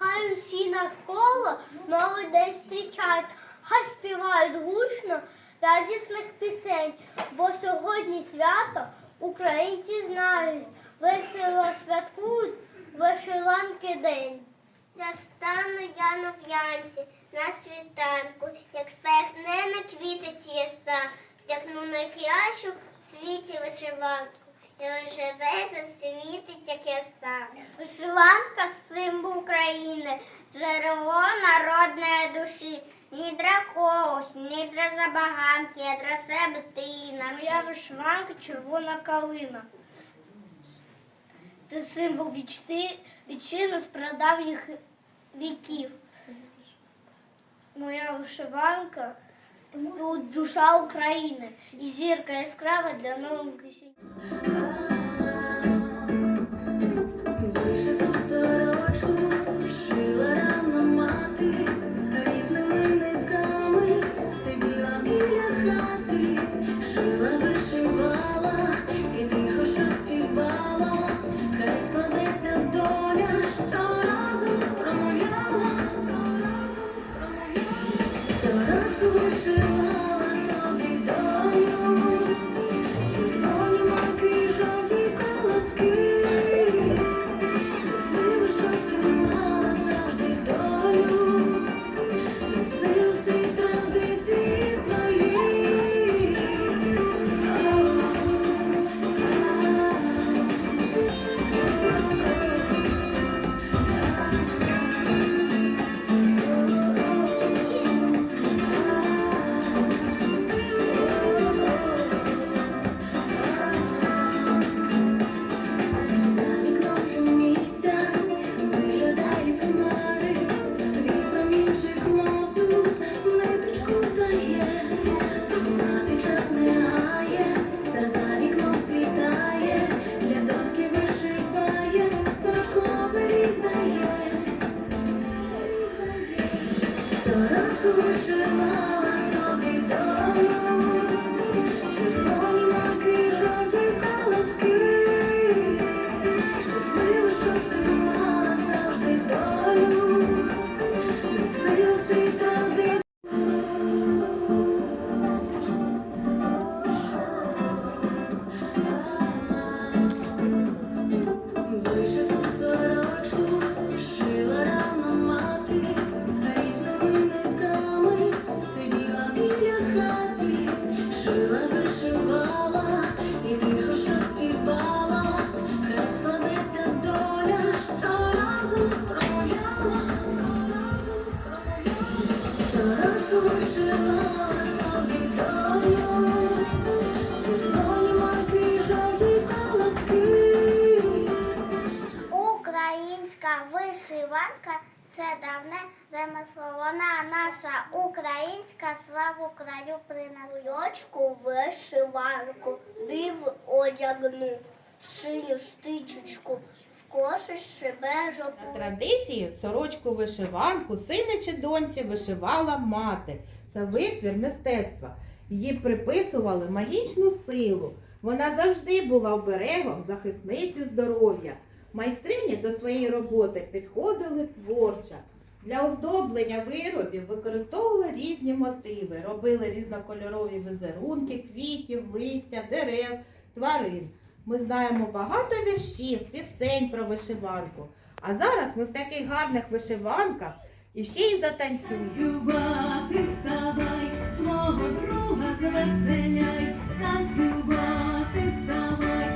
Хай усі навколо новий день зустрічають, хай співають гучно радісних пісень, бо сьогодні свято українці знають, весело святкують вишиванки день. Я встану я на в'янці, на світанку, як спехне на квітиці яса, вдягну найкращу в світі вишиванку, і рожеве засвітить, як яса. Вишиванка для я для себе ти Моя вишиванка червона калина. Це символ вічти, вічини з прадавніх віків. Моя вишиванка тут душа України і зірка яскрава для нових пісень. Вишиванка це давне ремесло. Вона наша українська славу краю принесла. Очку вишиванку, бів одягну, синю стичечку, в кошик шибе За жопу. традицією сорочку вишиванку сині чи доньці вишивала мати. Це витвір мистецтва. Їй приписували магічну силу. Вона завжди була оберегом захисниці здоров'я. Майстрині до своєї роботи підходили творчо. Для оздоблення виробів використовували різні мотиви, робили різнокольорові візерунки, квітів, листя, дерев, тварин. Ми знаємо багато віршів, пісень про вишиванку. А зараз ми в таких гарних вишиванках і ще й затанцюємо. Танцювати ставай, свого друга звеселяй, танцювати ставай.